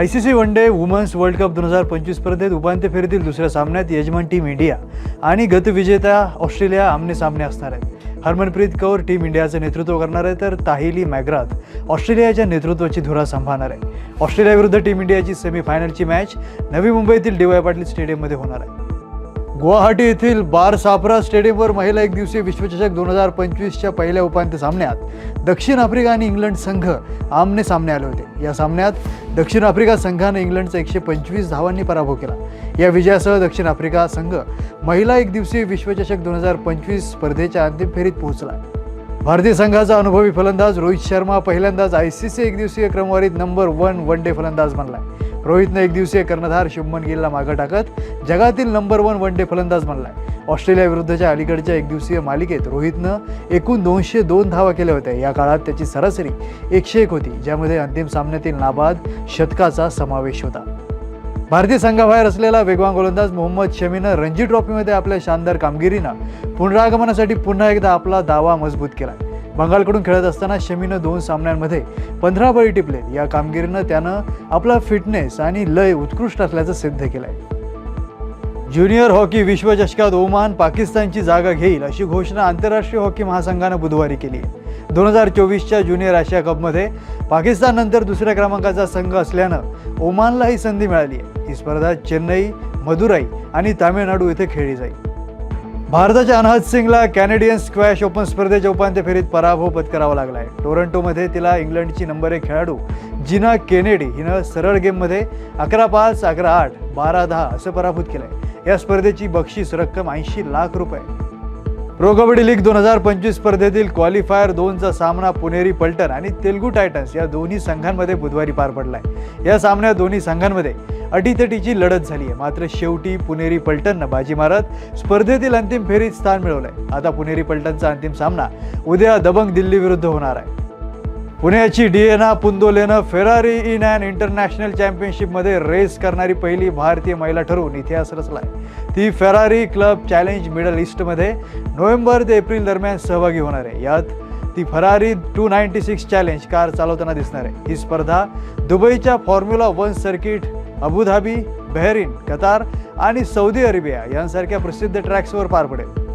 I C C one day women's world cup दोन हजार पंचवीस स्पर्धेत उपांत्य फेरीतील दुसऱ्या सामन्यात यजमान टीम इंडिया आणि गतविजेता ऑस्ट्रेलिया आमने सामने असणार आहेत. हरमनप्रीत कौर टीम इंडियाचं नेतृत्व करणार आहे तर ताहिली मॅग्रात ऑस्ट्रेलियाच्या नेतृत्वाची धुरा सांभाळणार आहे. ऑस्ट्रेलियाविरुद्ध टीम इंडियाची सेमीफायनलची मॅच नवी मुंबईतील डी वाय पाटील स्टेडियममध्ये होणार आहे. गुवाहाटी येथील बार साफरा स्टेडियमवर महिला एकदिवसीय विश्वचषक दोन हजार पंचवीसच्या पहिल्या उपांत्य सामन्यात दक्षिण आफ्रिका आणि इंग्लंड संघ आमने सामने आले होते. या सामन्यात दक्षिण आफ्रिका संघानं इंग्लंडचा एकशे पंचवीस धावांनी पराभव केला. या विजयासह दक्षिण आफ्रिका संघ महिला एक दिवसीय विश्वचषक दोन हजार पंचवीस स्पर्धेच्या अंतिम फेरीत पोहोचला. भारतीय संघाचा अनुभवी फलंदाज रोहित शर्मा पहिल्यांदाच आय सी सी एकदिवसीय क्रमवारीत नंबर वन वन डे फलंदाज बनलाय रोहितनं एकदिवसीय कर्णधार शुभमन गिलला मागं टाकत जगातील नंबर वन वन डे फलंदाज बनलाय. ऑस्ट्रेलिया विरुद्धच्या अलीकडच्या एकदिवसीय मालिकेत रोहितनं एकूण दोनशे दोन धावा केल्या होत्या. या काळात त्याची सरासरी एकशे एक होती ज्यामध्ये अंतिम सामन्यातील नाबाद शतकाचा समावेश होता. भारतीय संघाबाहेर असलेला वेगवान गोलंदाज मोहम्मद शमीनं रणजी ट्रॉफीमध्ये आपल्या शानदार कामगिरीनं पुनरागमनासाठी पुन्हा एकदा आपला दावा मजबूत केला बंगालकडून खेळत असताना शमीनं दोन सामन्यांमध्ये पंधरा बळी टिपले. या कामगिरीनं त्यानं आपला फिटनेस आणि लय उत्कृष्ट असल्याचं सिद्ध केलंय. ज्युनियर हॉकी विश्वचषकात ओमान पाकिस्तानची जागा घेईल अशी घोषणा आंतरराष्ट्रीय हॉकी महासंघानं बुधवारी केली. आहे दोन हजार चोवीसच्या ज्युनियर आशिया कपमध्ये पाकिस्ताननंतर दुसऱ्या क्रमांकाचा संघ असल्यानं ओमानला ही संधी मिळाली आहे. ही स्पर्धा चेन्नई मदुराई आणि तामिळनाडू इथे खेळली जाईल. भारताच्या अनहद सिंगला कॅनेडियन स्क्वॅश ओपन स्पर्धेच्या उपांत्य फेरीत पराभव पत्करावा लागला आहे टोरंटोमध्ये तिला इंग्लंडची नंबर एक खेळाडू जिना केनेडी हिनं सरळ गेममध्ये अकरा पाच अकरा आठ बारा दहा असं पराभूत केलं आहे या स्पर्धेची बक्षीस रक्कम ऐंशी लाख रुपये. प्रो कबड्डी लीग दोन हजार पंचवीस स्पर्धेतील क्वालिफायर दोनचा सामना पुणेरी पलटण आणि तेलुगू टायटन्स या दोन्ही संघांमध्ये बुधवारी पार पडलाय. या सामन्यात दोन्ही संघांमध्ये अटीतटीची लढत झाली आहे. मात्र शेवटी पुणेरी पलटणनं बाजी मारत स्पर्धेतील अंतिम फेरीत स्थान मिळवलंय. आता पुणेरी पलटणचा अंतिम सामना उद्या दबंग दिल्ली विरुद्ध होणार आहे. पुण्याची डीएना पुंदोलेनं फेरारी इन अँड इंटरनॅशनल चॅम्पियनशिपमध्ये रेस करणारी पहिली भारतीय महिला ठरवून इतिहास रचलाय. ती फेरारी क्लब चॅलेंज मिडल ईस्टमध्ये नोव्हेंबर ते एप्रिल दरम्यान सहभागी होणार आहे. यात ती Ferrari two ninety six challenge car चालवताना दिसणार आहे. ही स्पर्धा दुबईच्या formula one circuit Abu Dhabi Bahrain Qatar आणि सौदी अरेबिया यांसारख्या प्रसिद्ध ट्रॅक्सवर पार पडेल.